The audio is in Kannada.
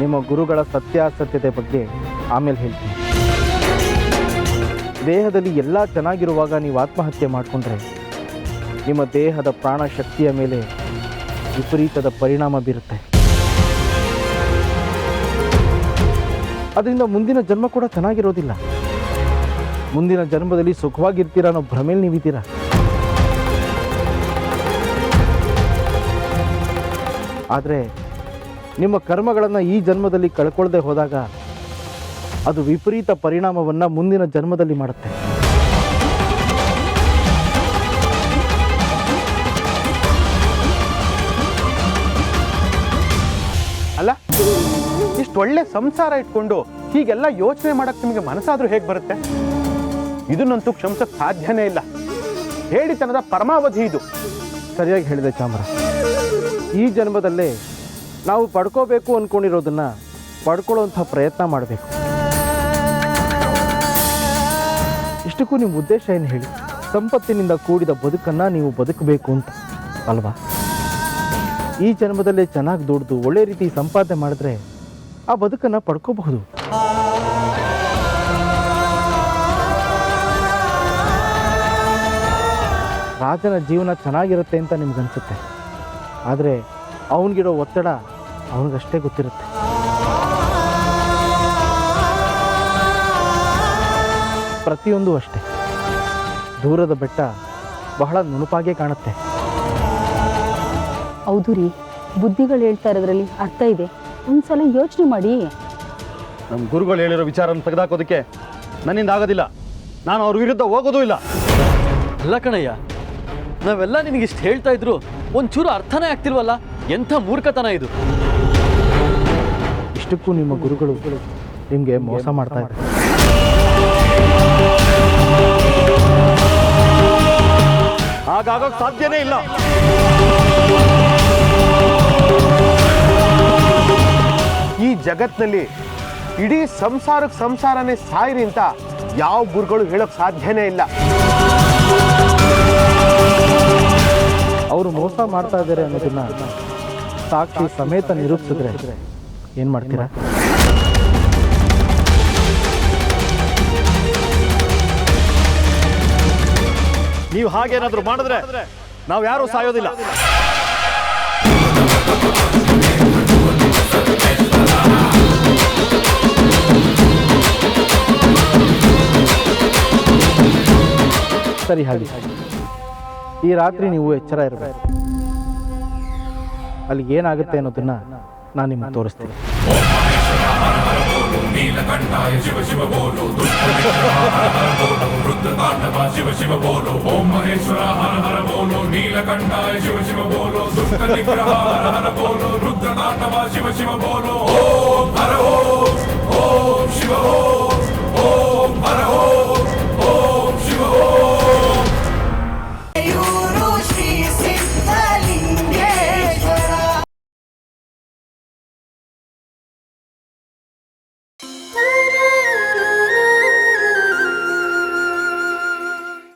ನಿಮ್ಮ ಗುರುಗಳ ಸತ್ಯಾಸತ್ಯತೆ ಬಗ್ಗೆ ಆಮೇಲೆ ಹೇಳ್ತೀನಿ. ದೇಹದಲ್ಲಿ ಎಲ್ಲ ಚೆನ್ನಾಗಿರುವಾಗ ನೀವು ಆತ್ಮಹತ್ಯೆ ಮಾಡಿಕೊಂಡ್ರೆ ನಿಮ್ಮ ದೇಹದ ಪ್ರಾಣ ಶಕ್ತಿಯ ಮೇಲೆ ವಿಪರೀತದ ಪರಿಣಾಮ ಬೀರುತ್ತೆ. ಅದರಿಂದ ಮುಂದಿನ ಜನ್ಮ ಕೂಡ ಚೆನ್ನಾಗಿರೋದಿಲ್ಲ. ಮುಂದಿನ ಜನ್ಮದಲ್ಲಿ ಸುಖವಾಗಿರ್ತೀರ ಅನ್ನೋ ಭ್ರಮೇಲಿ ನೀವಿದ್ದೀರಾ? ಆದರೆ ನಿಮ್ಮ ಕರ್ಮಗಳನ್ನು ಈ ಜನ್ಮದಲ್ಲಿ ಕಳ್ಕೊಳ್ಳದೆ ಹೋದಾಗ ಅದು ವಿಪರೀತ ಪರಿಣಾಮವನ್ನು ಮುಂದಿನ ಜನ್ಮದಲ್ಲಿ ಮಾಡುತ್ತೆ. ಅಲ್ಲ, ಇಷ್ಟು ಒಳ್ಳೆ ಸಂಸಾರ ಇಟ್ಕೊಂಡು ಹೀಗೆಲ್ಲ ಯೋಚನೆ ಮಾಡಕ್ ನಿಮಗೆ ಮನಸ್ಸಾದರೂ ಹೇಗೆ ಬರುತ್ತೆ? ಇದನ್ನಂತೂ ಕ್ಷಮಿಸಕ್ಕೆ ಸಾಧ್ಯನೇ ಇಲ್ಲ. ಹೇಳಿತನದ ಪರಮಾವಧಿ ಇದು. ಸರಿಯಾಗಿ ಹೇಳಿದೆ ಚಾಮರ. ಈ ಜನ್ಮದಲ್ಲೇ ನಾವು ಪಡ್ಕೋಬೇಕು ಅಂದ್ಕೊಂಡಿರೋದನ್ನ ಪಡ್ಕೊಳ್ಳೋಂಥ ಪ್ರಯತ್ನ ಮಾಡಬೇಕು. ಇಷ್ಟಕ್ಕೂ ನಿಮ್ಮ ಉದ್ದೇಶ ಏನು ಹೇಳಿ? ಸಂಪತ್ತಿನಿಂದ ಕೂಡಿದ ಬದುಕನ್ನು ನೀವು ಬದುಕಬೇಕು ಅಂತ, ಅಲ್ವಾ? ಈ ಜನ್ಮದಲ್ಲೇ ಚೆನ್ನಾಗಿ ದುಡ್ದು ಒಳ್ಳೆ ರೀತಿ ಸಂಪಾದನೆ ಮಾಡಿದ್ರೆ ಆ ಬದುಕನ್ನು ಪಡ್ಕೋಬಹುದು. ರಾಜನ ಜೀವನ ಚೆನ್ನಾಗಿರುತ್ತೆ ಅಂತ ನಿಮ್ಗನ್ಸುತ್ತೆ. ಆದರೆ ಅವನಿಗಿರೋ ಒತ್ತಡ ಅವನಿಗಷ್ಟೇ ಗೊತ್ತಿರುತ್ತೆ. ಪ್ರತಿಯೊಂದು ಅಷ್ಟೇ. ದೂರದ ಬೆಟ್ಟ ಬಹಳ ನುಣುಪಾಗೆ ಕಾಣುತ್ತೆ. ಹೌದು ರೀ ಬುದ್ಧಿಗಳು ಹೇಳ್ತಾ ಇರೋದ್ರಲ್ಲಿ ಅರ್ಥ ಇದೆ. ಒಂದ್ಸಲ ಯೋಚನೆ ಮಾಡಿ. ನಮ್ಮ ಗುರುಗಳು ಹೇಳಿರೋ ವಿಚಾರನ ತೆಗೆದಾಕೋದಕ್ಕೆ ನನ್ನಿಂದ ಆಗೋದಿಲ್ಲ. ನಾನು ಅವ್ರ ವಿರುದ್ಧ ಹೋಗೋದೂ ಇಲ್ಲ. ಅಲ್ಲ ಕಣಯ್ಯ ನಾವೆಲ್ಲ ನಿನಗೆ ಇಷ್ಟು ಹೇಳ್ತಾ ಇದ್ರು ಒಂಚೂರು ಅರ್ಥನೇ ಆಗ್ತಿಲ್ವಲ್ಲ? ಎಂಥ ಮೂರ್ಖತನ ಇದು. ಇಷ್ಟಕ್ಕೂ ನಿಮ್ಮ ಗುರುಗಳು ನಿಮಗೆ ಮೋಸ ಮಾಡ್ತಾ ಇದ್ದಾರೆ. ಹಾಗಾಗೋಕ್ ಸಾಧ್ಯನೇ ಇಲ್ಲ. ಈ ಜಗತ್ತಿನಲ್ಲಿ ಇಡೀ ಸಂಸಾರಕ್ಕೆ ಸಂಸಾರನೇ ಸಾಯಿರಿ ಅಂತ ಯಾವ ಗುರುಗಳು ಹೇಳಕ್ ಸಾಧ್ಯನೇ ಇಲ್ಲ. ಅವರು ಮೋಸ ಮಾಡ್ತಾ ಇದ್ದಾರೆ ಅನ್ನೋದನ್ನ ಸಾಕ್ಷಿ ಸಮೇತ ನಿರೂಪಿಸಿದ್ರೆ ಏನು ಮಾಡ್ತೀರಾ? ನೀವು ಹಾಗೇನಾದರೂ ಮಾಡಿದ್ರೆ ನಾವು ಯಾರೂ ಸಾಯೋದಿಲ್ಲ. ಸರಿ ಹಾಗೆ. ಈ ರಾತ್ರಿ ನೀವು ಎಚ್ಚರ ಇರಬೇಕು. ಅಲ್ಲಿ ಏನಾಗುತ್ತೆ ಅನ್ನೋದನ್ನ ನಾನು ನಿಮಗೆ ತೋರಿಸ್ತೀನಿ ಶಿವ ಶಿವ